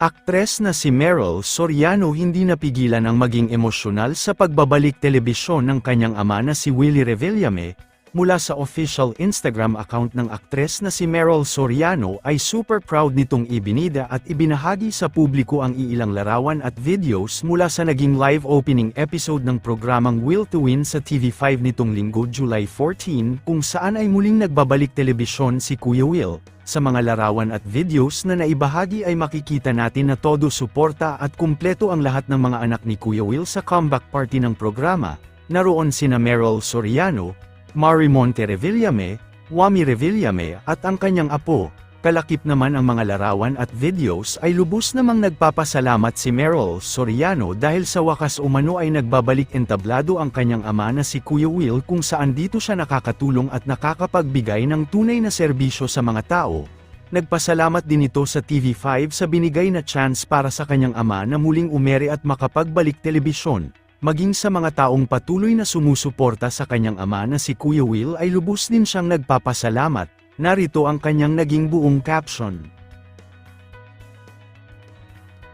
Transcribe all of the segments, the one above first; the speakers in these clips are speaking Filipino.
Aktres na si Meryl Soriano hindi napigilan ang maging emosyonal sa pagbabalik telebisyon ng kanyang ama na si Willie Revillame, mula sa official Instagram account ng aktres na si Meryl Soriano ay super proud nitong ibinida at ibinahagi sa publiko ang iilang larawan at videos mula sa naging live opening episode ng programang Will to Win sa TV5 nitong linggo July 14 kung saan ay muling nagbabalik telebisyon si Kuya Will. Sa mga larawan at videos na naibahagi ay makikita natin na todo suporta at kumpleto ang lahat ng mga anak ni Kuya Will sa comeback party ng programa. Naroon sina Meryl Soriano, Marimonte Revillame, Wami Revillame at ang kanyang apo. Kalakip naman ang mga larawan at videos ay lubos namang nagpapasalamat si Meryl Soriano dahil sa wakas umano ay nagbabalik entablado ang kanyang ama na si Kuya Will kung saan dito siya nakakatulong at nakakapagbigay ng tunay na serbisyo sa mga tao. Nagpasalamat din ito sa TV5 sa binigay na chance para sa kanyang ama na muling umere at makapagbalik telebisyon. Maging sa mga taong patuloy na sumusuporta sa kanyang ama na si Kuya Will ay lubos din siyang nagpapasalamat. Narito ang kanyang naging buong caption.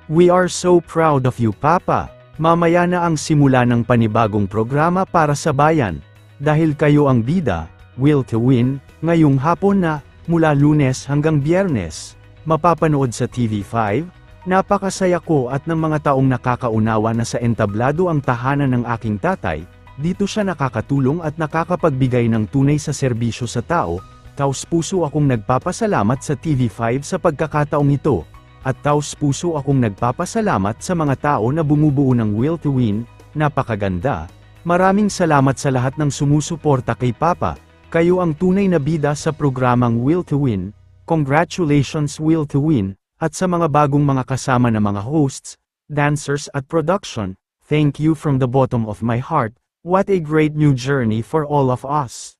We are so proud of you Papa. Mamaya na ang simula ng panibagong programa para sa bayan. Dahil kayo ang bida, Will to Win, ngayong hapon na, mula lunes hanggang biyernes. Mapapanood sa TV5, napakasaya ko at ng mga taong nakakaunawa na sa entablado ang tahanan ng aking tatay, dito siya nakakatulong at nakakapagbigay ng tunay sa serbisyo sa tao, taos puso akong nagpapasalamat sa TV5 sa pagkakataong ito, at taos puso akong nagpapasalamat sa mga tao na bumubuo ng Will to Win, napakaganda. Maraming salamat sa lahat ng sumusuporta kay Papa, kayo ang tunay na bida sa programang Will to Win, congratulations Will to Win, at sa mga bagong mga kasama na mga hosts, dancers at production, thank you from the bottom of my heart, what a great new journey for all of us.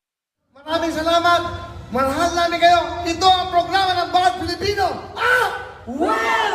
Maraming salamat! Mahal namin kayo! Ito ang programa ng Bawat Pilipino! Ah! To